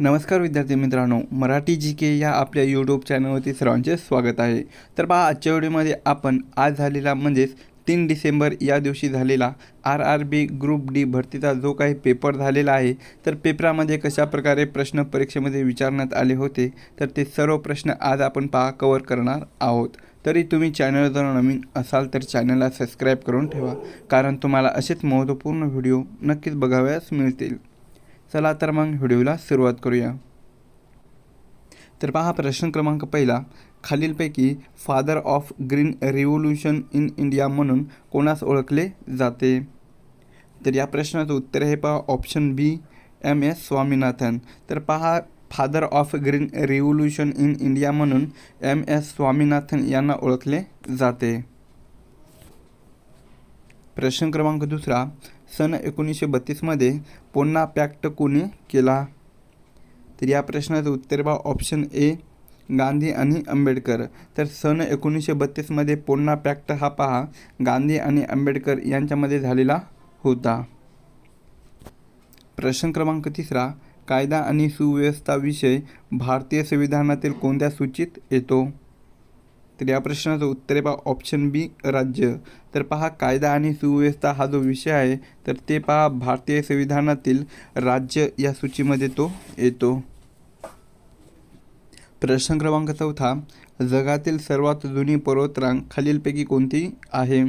नमस्कार विद्यार्थी मित्रांनो मराठी जी के या आपल्या यूट्यूब चॅनलवरती सर्वांचे स्वागत आहे. तर पहा आजच्या व्हिडिओमध्ये आपण आज झालेला म्हणजेच तीन डिसेंबर या दिवशी झालेला R R B group D भरतीचा जो काही पेपर झालेला आहे तर पेपरामध्ये कशा प्रकारे प्रश्न परीक्षेमध्ये विचारण्यात आले होते तर ते सर्व प्रश्न आज आपण पहा कवर करणार आहोत. तरी तुम्ही चॅनल जर नवीन असाल तर चॅनलला सबस्क्राईब करून ठेवा कारण तुम्हाला असेच महत्त्वपूर्ण व्हिडिओ नक्कीच बघावयास मिळतील. चला तर मग व्हिडिओला सुरुवात करूया. तर पहा प्रश्न क्रमांक पहिला. खालीलपैकी father of green revolution in India म्हणून कोणास ओळखले जाते? तर या प्रश्नाचं उत्तर आहे पहा option B M S. Swaminathan. तर पहा father of green revolution in India म्हणून एम एस. स्वामीनाथन यांना ओळखले जाते. प्रश्न क्रमांक दुसरा सन एकोणीसशे बत्तीसमध्ये पोन्ना पॅक्ट कोणी केला? तर या प्रश्नाचं उत्तर बा ऑप्शन ए गांधी आणि आंबेडकर. तर सन एकोणीसशे बत्तीसमध्ये पोन्ना पॅक्ट हा पहा गांधी आणि आंबेडकर यांच्यामध्ये झालेला होता. प्रश्न क्रमांक तिसरा कायदा आणि सुव्यवस्था विषय भारतीय संविधानातील कोणत्या सूचित येतो? तर या प्रश्नाचं उत्तर आहे पहा ऑप्शन बी राज्य. तर पहा कायदा आणि सुव्यवस्था हा जो विषय आहे तर ते पहा भारतीय संविधानातील राज्य या सूचीमध्ये तो येतो. प्रश्न क्रमांक चौथा जगातील सर्वात जुनी पर्वतरांग खालीलपैकी कोणती आहे?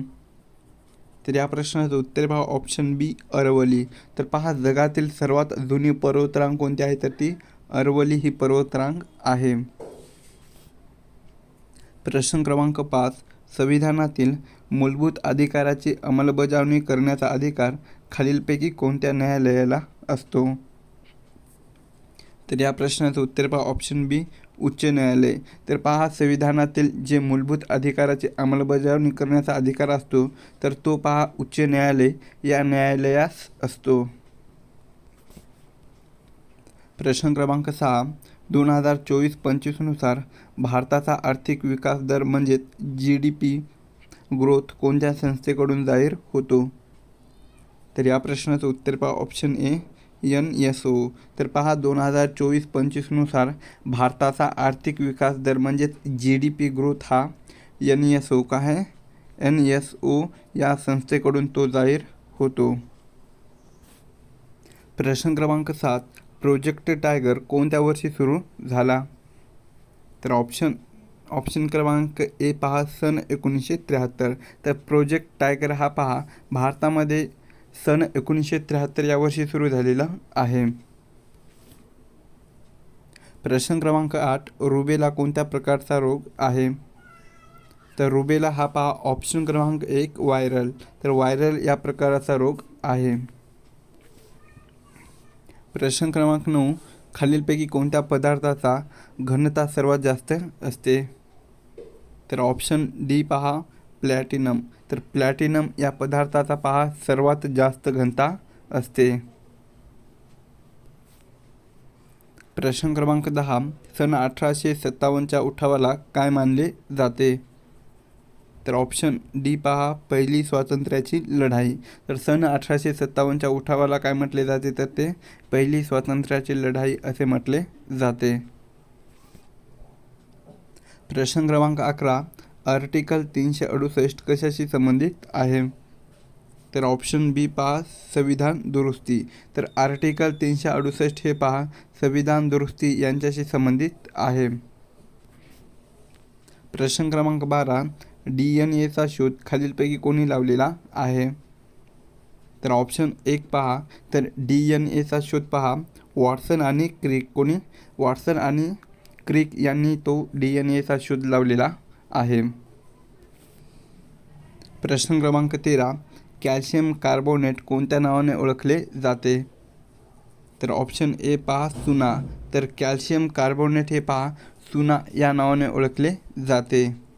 तर या प्रश्नाचं उत्तर पहा ऑप्शन बी अरवली. तर पहा जगातील सर्वात जुनी पर्वतरांग कोणती आहे? तर ती अरवली ही पर्वतरांग आहे. प्रश्न क्रमांक पाच संविधानातील मूलभूत अधिकाराची अंमलबजावणी करण्याचा अधिकार खालीलपैकी कोणत्या न्यायालयाला असतो? तर या प्रश्नाचं उत्तर पहा ऑप्शन बी उच्च न्यायालय. तर पहा संविधानातील जे मूलभूत अधिकाराची अंमलबजावणी करण्याचा अधिकार असतो तर तो पहा उच्च न्यायालय या न्यायालयास असतो. प्रश्न क्रमांक सहा दोन हजार चोवीस पंचवीसनुसार भारताचा आर्थिक विकास दर म्हणजेच जी डी पी ग्रोथ कोणत्या संस्थेकडून जाहीर होतो? तर या प्रश्नाचं उत्तर पहा. Option A N S O तर पहा दोन हजार चोवीस पंचवीसनुसार भारताचा आर्थिक विकास दर म्हणजेच जी डी पी ग्रोथ हा एन एस ओ का आहे? एन एस ओ या संस्थेकडून तो जाहीर होतो. प्रश्न क्रमांक सात. प्रोजेक्ट टायगर कोणत्या वर्षी सुरू झाला? तर ऑप्शन ऑप्शन क्रमांक ए पहा सन एकोणीसशे त्र्याहत्तर. तर प्रोजेक्ट टायगर हा पहा भारतामध्ये सन एकोणीसशे त्र्याहत्तर या वर्षी सुरू झालेला आहे. प्रश्न क्रमांक आठ रुबेला कोणत्या प्रकारचा रोग आहे? तर रुबेला हा पहा ऑप्शन क्रमांक एक व्हायरल. तर व्हायरल या प्रकाराचा रोग आहे. प्रश्न क्रमांक नऊ खालीलपैकी कोणत्या पदार्थाचा घनता सर्वात जास्त असते? तर ऑप्शन डी पहा प्लॅटिनम तर प्लॅटिनम या पदार्थाचा पहा सर्वात जास्त घनता असते. प्रश्न क्रमांक दहा सन अठराशे सत्तावन्नच्या उठावाला काय मानले जाते? तर ऑप्शन डी पहा पहिली स्वातंत्र्याची लढाई. तर सन अठराशे सत्तावन्नच्या उठावाला काय म्हटले जाते तर ते पहिली स्वातंत्र्याची लढाई असे म्हटले जाते. प्रश्न क्रमांक अकरा आर्टिकल तीनशे अडुसष्ट कशाशी संबंधित आहे? तर ऑप्शन बी पहा संविधान दुरुस्ती. तर आर्टिकल तीनशे अडुसष्ट हे पहा संविधान दुरुस्ती यांच्याशी संबंधित आहे. प्रश्न क्रमांक बारा डी एन एचा शोध खालीलपैकी कोणी लावलेला ऑप्शन एक पहा. तर डी एन एचा शोध पहा. वॉटसन आणि क्रिक कोणी? वॉटसन आणि क्रिक यांनी तो डी एन एचा शोध लावलेला आहे. प्रश्न क्रमांक तेरा. कॅल्शियम कार्बोनेट कोणत्या नावाने ओळखले जाते? तर ऑप्शन ए पहा, सुना. तर कॅल्शियम कार्बोनेट हे पहा, सुना या नावाने ओळखले जाते.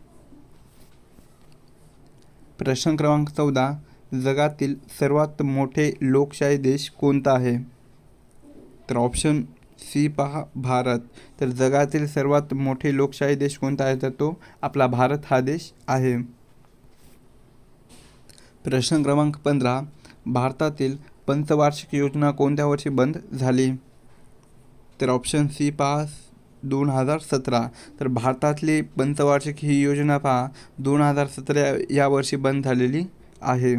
प्रश्न क्रमांक चौदा जगातील सर्वात मोठे लोकशाही देश कोणता आहे? तर ऑप्शन सी पहा भारत. तर जगातील सर्वात मोठे लोकशाही देश कोणता आहे? तर तो आपला भारत हा देश आहे. प्रश्न क्रमांक पंधरा भारतातील पंचवार्षिक योजना कोणत्या वर्षी बंद झाली? तर ऑप्शन सी पहा दोन हजार सतरा. तर भारतातली पंचवार्षिक ही योजना पहा दोन हजार सतरा या वर्षी बंद झालेली आहे.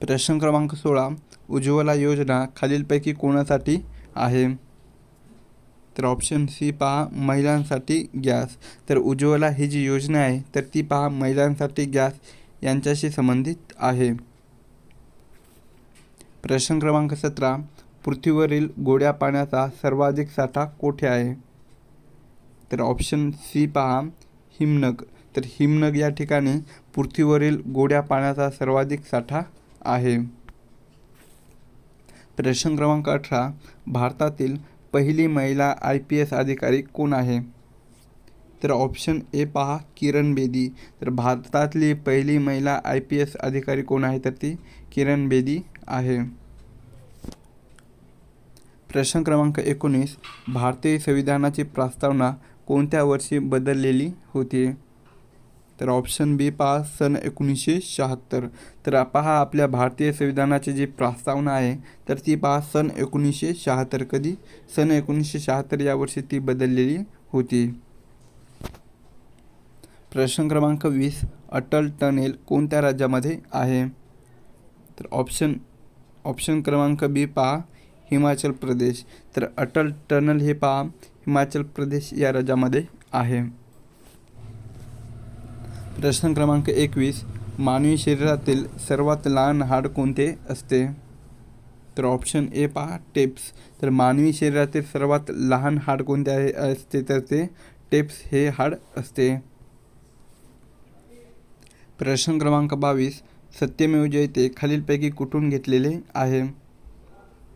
प्रश्न क्रमांक सोळा उज्ज्वला योजना खालीलपैकी कोणासाठी आहे? तर ऑप्शन सी पहा महिलांसाठी गॅस. तर उज्ज्वला ही जी योजना आहे तर ती पहा महिलांसाठी गॅस यांच्याशी संबंधित आहे. प्रश्न क्रमांक सतरा पृथ्वीवरील गोड्या पाण्याचा सर्वाधिक साठा कोठे आहे? तर ऑप्शन सी पहा. हिमनग. तर हिमनग या ठिकाणी पृथ्वीवरील गोड्या पाण्याचा सर्वाधिक साठा आहे. प्रश्न क्रमांक अठरा. भारतातील पहिली महिला आय पी एस अधिकारी कोण आहे? तर ऑप्शन ए पहा. किरण बेदी. तर भारतातली पहिली महिला आय पी एस अधिकारी कोण आहे? तर ती किरण बेदी आहे. प्रश्न क्रमांक एकोणीस भारतीय संविधानाची प्रस्तावना कोणत्या वर्षी बदललेली होती? तर ऑप्शन बी पहा सन एकोणीसशे शहात्तर. तर पहा आपल्या भारतीय संविधानाची जी प्रस्तावना आहे तर ती पहा सन एकोणीसशे शहात्तर. कधी? सन एकोणीसशे शहात्तर या वर्षी ती बदललेली होती. प्रश्न क्रमांक वीस अटल टनेल कोणत्या राज्यामध्ये आहे? तर ऑप्शन ऑप्शन क्रमांक बी पहा हिमाचल प्रदेश. तर अटल टनल हे पहा हिमाचल प्रदेश या राज्यामध्ये आहे. प्रश्न क्रमांक एकवीस. मानवी शरीरातील सर्वात लहान हाड कोणते असते? तर ऑप्शन ए पहा टेप्स. तर मानवी शरीरातील सर्वात लहान हाड कोणते आहे असते? तर ते टेप्स हे हाड असते. प्रश्न क्रमांक बावीस. सत्यमेव जयते खालीलपैकी कुठून घेतलेले आहे?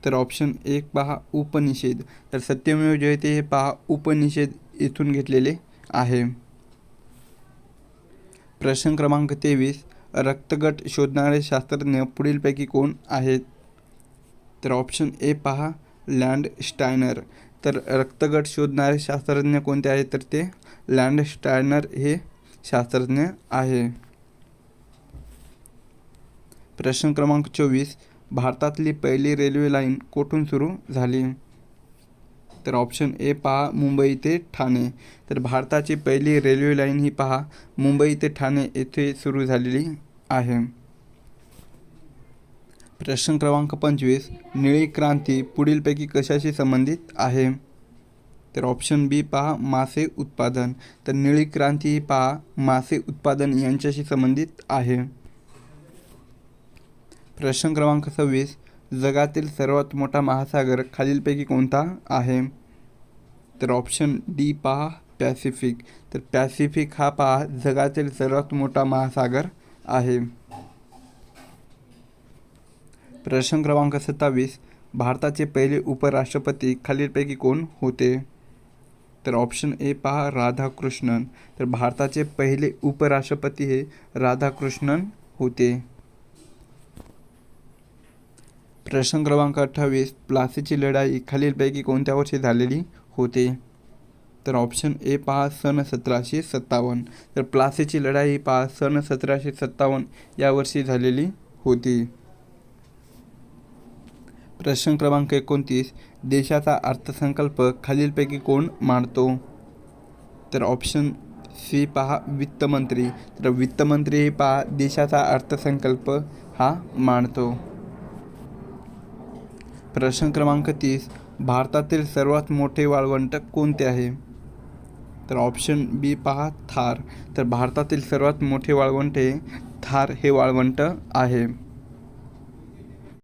तर ऑप्शन एक पहा उपनिषेध. तर सत्यमेव जयते हे पहा उपनिषेध इथून घेतलेले आहे. प्रश्न क्रमांक तेवीस. रक्तगट शोधणारे शास्त्रज्ञ पुढीलपैकी कोण आहेत? तर ऑप्शन ए पहा लँड स्टायनर तर रक्तगट शोधणारे शास्त्रज्ञ कोणते आहेत? तर ते लँड स्टायनर हे शास्त्रज्ञ आहे. प्रश्न क्रमांक चोवीस. भारतातली पहिली रेल्वे लाईन कोठून सुरू झाली? तर ऑप्शन ए पहा मुंबई ते ठाणे. तर भारताची पहिली रेल्वे लाईन ही पहा मुंबई ते ठाणे येथे सुरू झालेली आहे. प्रश्न क्रमांक पंचवीस निळी क्रांती पुढीलपैकी कशाशी संबंधित आहे? तर ऑप्शन बी पहा मासे उत्पादन. तर निळी क्रांती ही पहा मासे उत्पादन यांच्याशी संबंधित आहे. प्रश्न क्रमांक सव्वीस जगातील सर्वात मोठा महासागर खालीलपैकी कोणता आहे? तर ऑप्शन डी पहा पॅसिफिक तर पॅसिफिक हा पहा जगातील सर्वात मोठा महासागर आहे. प्रश्न क्रमांक सत्तावीस भारताचे पहिले उपराष्ट्रपती खालीलपैकी कोण होते? तर ऑप्शन ए पहा राधाकृष्णन. तर भारताचे पहिले उपराष्ट्रपती हे राधाकृष्णन होते. प्रश्न क्रमांक अठ्ठावीस प्लासीची लढाई खालीलपैकी कोणत्या वर्षी झालेली होते? तर ऑप्शन ए पहा सन सतराशे सत्तावन्न. तर प्लासीची लढाई पहा सन सतराशे सत्तावन्न या वर्षी झालेली होती. प्रश्न क्रमांक एकोणतीस देशाचा अर्थसंकल्प खालीलपैकी कोण मांडतो? तर ऑप्शन सी पहा वित्तमंत्री. तर वित्तमंत्री हे पहा देशाचा अर्थसंकल्प हा मांडतो. प्रश्न क्रमांक तीस. भारतातील सर्वात मोठे वाळवंट कोणते आहे? तर ऑप्शन बी पहा थार. तर भारतातील सर्वात मोठे वाळवंट हे थार हे वाळवंट आहे.